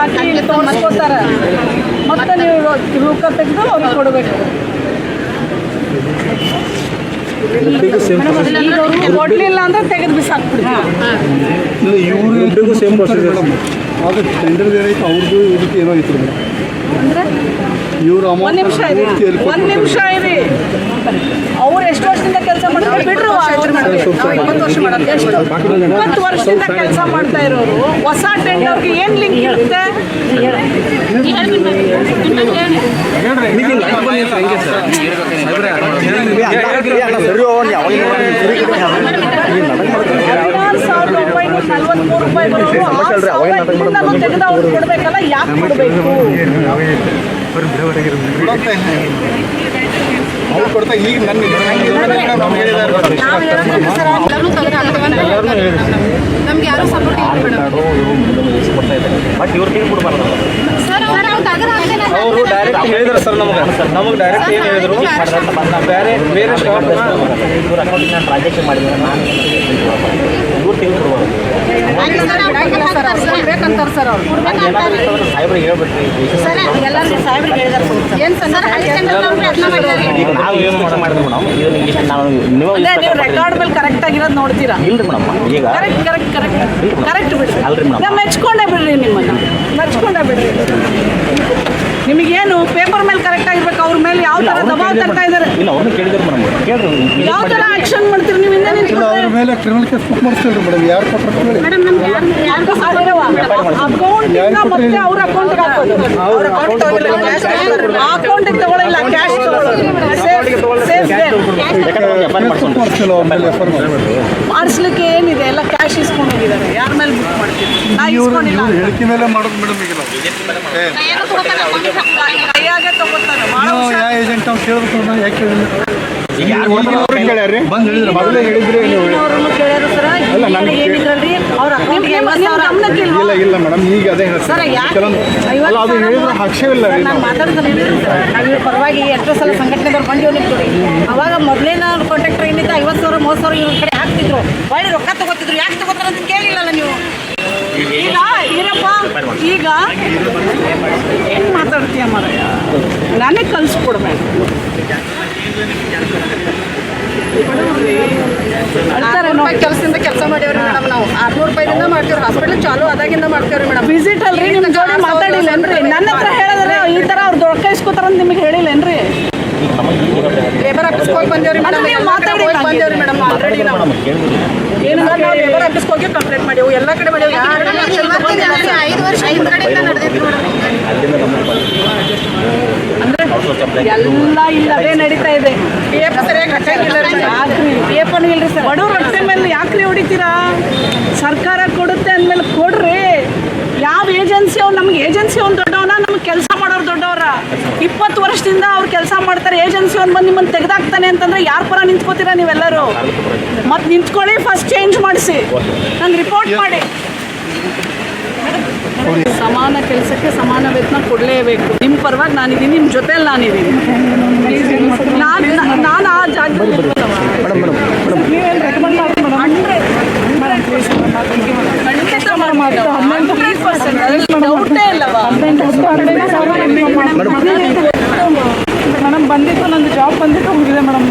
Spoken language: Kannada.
ಹಾಕಿ ತೋರಿಸ್ಕೊತಾರೆ ಮತ್ತೆ ನೀವು ರೊಕ್ಕ ತೆಗೆದು ಅವ್ರಿಗೆ ಕೊಡಬೇಕು. ಈಗ ಅವ್ರಿಗೆ ಕೊಡ್ಲಿಲ್ಲ ಅಂದ್ರೆ ತೆಗೆದು ಬಿಸಾಕ್ಬಿಡ್ತೀವಿ. ಇವ್ರಿಗೂ ಸೇಮ್ ಅದು ಟೆಂಡರ್ ಏನೈತೆ ಅವ್ರದ್ದು ಇದಕ್ಕೆ ಏನೋ ಐತ್ರಿ ಅಂದ್ರೆ ಇವ್ರ ಒಂದ್ ನಿಮಿಷ ಇರಿ. ಒಂದು ನಿಮಿಷ ಇರಿ. ಅವ್ರು ಎಷ್ಟು ವರ್ಷದಿಂದ ಕೆಲಸ ಮಾಡ್ತಾರೆ? ಬಿಡ್ರಿ ವರ್ಷ ಮಾಡೋದು ಎಷ್ಟು ಇಪ್ಪತ್ತು ವರ್ಷದಿಂದ ಕೆಲಸ ಮಾಡ್ತಾ ಇರೋರು. ಹೊಸ ಟೆಂಡರ್ಗೆ ಏನ್ ಲಿಂಕ್ ಇರುತ್ತೆ? ಹದಿನಾರು ಸಾವಿರದ ಒಂಬೈನೂರ ನಲ್ವತ್ಮೂರು ರೂಪಾಯಿ ಬರೋರು ಆರು ಸಾವಿರ ಇಲ್ಲಿಂದಲೂ ತೆಗೆದು ಅವ್ರು ಕೊಡ್ಬೇಕಲ್ಲ ಯಾಕೆ ಕೊಡಬೇಕು ಅವ್ರು ಕೊಡ್ತಾ ಈಗ ನನ್ನ ಹೇಳಿದ್ದಾರೆ ನಮ್ಗೆ ಯಾರು ಸಪೋರ್ಟ್ ಇಲ್ಲ ಮೇಡಮ್. ಬಟ್ ಇವ್ರು ಕೊಡ್ಬಾರ್ದು ಸರ್ ನಾವು ತೆಗೆದು ಹಾಕ್ತೇನೆ ಅವರು ಡೈರೆಕ್ಟ್ ಹೇಳಿದ್ರು ಸರ್ ನಮಗೆ? ನಮಗೆ ಡೈರೆಕ್ಟ್ ಏನು ಹೇಳಿದ್ರು? ಬೇರೆ ಬೇರೆ ಸ್ಟಾಫ್ ಇವ್ರ ಅಕೌಂಟಿಗೆ ನಾನು ಟ್ರಾನ್ಸಾಕ್ಷನ್ ಮಾಡಿದ್ರೆ ನಾನು ಇವ್ರು ಟೀಮ್ ಕೊಡ್ಬಾರ್ದು ಬೇಕಂತಾರೆ ಸರ್ ಅವ್ರು. ಏನಾದ್ರು ಸಾಹೇಬ್ರಿಗೆ ಹೇಳ್ಬಿಟ್ರಿ. ಎಲ್ಲರಿಗೂ ಸಾಹೇಬ್ರಿಗೆ ಹೇಳಿದಾರೆ ಏನು ಸರ್ ಹಳ್ಳಿ ಸೆಂಟರ್ ಅವ್ರು ಪ್ರಯತ್ನ ಮಾಡಿದ್ದಾರೆ. ಈಗ ನಾವು ಏನು ಕೆಲಸ ಮಾಡಿದ್ರು ಮೇಡಮ್ ಇದು ನಿಮಗೆ ನಾವು ನೀವು ಅದೇ ನೀವು ರೆಕಾರ್ಡ್ ಮೇಲೆ ಕರೆಕ್ಟ್ ಆಗಿರೋದು ನೋಡ್ತೀರಾ? ಇಲ್ರಿ ಮೇಡಮ್ ಈಗ ಕರೆಕ್ಟ್ ಕರೆಕ್ಟ್ ಕರೆಕ್ಟ್ ಕರೆಕ್ಟ್ ಬಿಡ್ರಿ. ಅಲ್ರಿ ಮೇಡಮ್. ನಾವು ಮೆಚ್ಕೊಂಡೇ ಬಿಡ್ರಿ ನಿಮ್ಮನ್ನ. ಮೆಚ್ಕೊಂಡೇ ಬಿಡ್ರಿ. ನಿಮಗೇನು ಪೇಪರ್ ಮೇಲೆ ಕರೆಕ್ಟ್ ಆಗಿರ್ಬೇಕು ಅವ್ರ ಮೇಲೆ ಯಾವ ಥರ ದಬಾವ್ ತರ್ತಾ ಇದ್ದಾರೆ? ಇಲ್ಲ ಅವ್ರನ್ನ ಕೇಳಿದ್ರು ಮೇಡಮ್. ಕೇಳ್ರಿ ಯಾವ ಥರ ಆಕ್ಷನ್ ಇಲ್ಲ ಅವ್ರ ಮೇಲೆ ಕ್ರಿಮಿನಲ್ ಕೇಸ್ ಬುಕ್ ಮಾಡಿಸ್ತೀವಿ ಮೇಡಮ್ ಯಾರು ಕೊಟ್ಟರು ಹೇಳಿ ಮೇಡಮ್ ನಮ್ಗೆ ಯಾರು ಅಕೌಂಟಿಂದ ಮತ್ತೆ ಅವ್ರ ಅಕೌಂಟ್ಗೆ ಹಾಕೋದು ಅವ್ರ ಅಕೌಂಟಿಗೆ ತಗೊಳ್ಳಿಲ್ಲ ಕ್ಯಾಶ್ ಸೇಫ್ ಯಾಕಂದ್ರೆ ಅವ್ರು ವ್ಯಾಪಾರ ಕೇಸ್ ಬುಕ್ ಮಾಡ್ಕೊಂಡು ಮಾಡಿಸ್ತಿಲ್ಲ ಅವ್ರ ಮೇಲೆ ಎಫ್ ಮಾಡಿಸ್ಲಿಕ್ಕೆ ಏನಿದೆ? ಎಲ್ಲ ಕ್ಯಾಶ್ ಇಸ್ಕೊಂಡು ಹೋಗಿದ್ದಾರೆ. ಯಾರ ಮೇಲೆ ಬುಕ್ ಮಾಡ್ತೀವಿ ನಾ ಇವ್ರು ಇಸ್ಕೊಂಡಿಲ್ಲ ಹೇಳಿಕೆ ಮೇಲೆ ಮಾಡೋದು ಮೇಡಮ್ ಈಗ ನಾವು. ಕೈಯಾಗೆ ತಗೋತಾರೆ ಯಾವ ಏಜೆಂಟ್ ಅವ್ರು ಕೇಳ್ಬೇಕು ಯಾಕೆ ಬಂದು ಹೇಳಿದ್ರು ಮೊದಲೇ ಹೇಳಿದ್ರೆ ನೀವು ಅಲ್ಲ, ನನ್ಗೆ ಇಲ್ಲ ಇಲ್ಲ ಮೇಡಮ್ ಈಗ ಅದೇ ಸರ್ ಕೆಲವೊಂದು ಅಲ್ಲ ಅದು ಹೇಳಿದ್ರೆ ಹಕ್ಷವಿಲ್ಲ ನಾನು ಮಾತಾಡ್ತಾನೆ ನಾವು ಪರವಾಗಿ ಎಷ್ಟೋ ಸಲ ಸಂಘಟನೆದವ್ರು ಬಂದಿವ್ ನಿಂತ್ರಿ ಅವಾಗ ಮೊದಲೇನ ಕಾಂಟ್ರಾಕ್ಟರ್ ಏನಿತ್ತು ಐವತ್ತು ಸಾವಿರ ಮೂವತ್ತು ಸಾವಿರ ಇವ್ರ ಕಡೆ ಹಾಕ್ತಿದ್ರು. ಒಳ್ಳೆ ರೊಕ್ಕ ತಗೋತಿದ್ರು. ಯಾಕೆ ತಗೋತಾರ ಅಂತ ಕೇಳಿಲ್ಲಲ್ಲ ನೀವು? ಈಗ ಈರಪ್ಪ ಈಗ ಏನು ಮಾತಾಡ್ತೀಯ ಮಾರಾಯ? ನನಗೆ ಕಲಿಸ್ಕೊಡ್ಬೇಕು ನೋಡಿ. ಕೆಲಸದಿಂದ ಕೆಲಸ ಮಾಡೇವ್ರಿ ಮೇಡಮ್ ನಾವು. ಆರ್ನೂರು ರೂಪಾಯಿದಿಂದ ಮಾಡ್ತೀವಿ ಹಾಸ್ಪಿಟಲ್ ಚಾಲು ಆದಾಗಿಂದ ಮಾಡ್ತೀವ್ರಿ ಮೇಡಮ್. ವಿಸಿಟ್ ಅಲ್ರಿ ನಿಮ್ಮ ಜೋಡಿ ಮಾತಾಡಿಲ್ಲೇನ್ರಿ? ನನ್ನ ಹತ್ರ ಹೇಳಿದ್ರೆ ಈ ಥರ ಅವ್ರು ದೊಡ್ಡ ಅಂತ ನಿಮಗೆ ಹೇಳಿಲ್ಲೇನ್ರಿ? ಲೇಬರ್ ಆಫೀಸ್ಗೆ ಹೋಗಿ ಬಂದೇವ್ರಿ ಮೇಡಮ್. ನೀವು ಮಾತಾಡಿ ಬಂದೇವ್ರಿ ಮೇಡಮ್. ಆಲ್ರೆಡಿ ನಾವು. ಏನು ನಾವು ಲೇಬರ್ ಆಫೀಸ್ಗೆ ಹೋಗಿ ಕಂಪ್ಲೇಂಟ್ ಮಾಡೇವು ಎಲ್ಲ ಕಡೆ ಮಾಡೇವು ಐದು ವರ್ಷ ಎಲ್ಲ ಇಲ್ಲದೇ ನಡೀತಾ ಇದೆ. ಇಲ್ರಿ ಸರ್ ಬಡವ್ರ ಹೊಟ್ಟೆ ಮೇಲೆ ಯಾಕ್ರಿ ಹೊಡಿತೀರಾ? ಸರ್ಕಾರ ಕೊಡುತ್ತೆ ಅಂದಮೇಲೆ ಕೊಡ್ರಿ. ಯಾವ ಏಜೆನ್ಸಿ ಅವ್ರು ನಮ್ಗೆ ಏಜೆನ್ಸಿ ಅವ್ನು ದೊಡ್ಡವನ ನಮ್ಗೆ ಕೆಲಸ ಮಾಡೋರು ದೊಡ್ಡವರ. ಇಪ್ಪತ್ತು ವರ್ಷದಿಂದ ಅವ್ರು ಕೆಲಸ ಮಾಡ್ತಾರೆ. ಏಜೆನ್ಸಿ ಅವ್ನು ಬಂದು ನಿಮ್ಮನ್ನು ತೆಗೆದಾಕ್ತಾನೆ ಅಂತಂದ್ರೆ ಯಾರ ಪರ ನಿಂತ್ಕೋತೀರಾ ನೀವೆಲ್ಲರೂ? ಮತ್ತೆ ನಿಂತ್ಕೊಳ್ಳಿ ಫಸ್ಟ್ ಚೇಂಜ್ ಮಾಡಿಸಿ. ನಂಗೆ ರಿಪೋರ್ಟ್ ಮಾಡಿ. ಸಮಾನ ಕೆಲಸಕ್ಕೆ ಸಮಾನ ವೇತನ ಕೊಡಲೇಬೇಕು ನಿಮ್ಮ ಪರವಾಗಿ ನಾನಿದ್ದೀನಿ ನಿಮ್ಮ ಜೊತೆಯಲ್ಲಿ ನಾನಿದ್ದೀನಿ ನಾನು ನಾನು ಆ ಜಾಗದಲ್ಲಿ ಮೇಡಮ್ ಬಂದಿತ್ತು ನಂದು ಜಾಬ್ ಬಂದಿತ್ತು ಮುಗಿದೆ ಮೇಡಮ್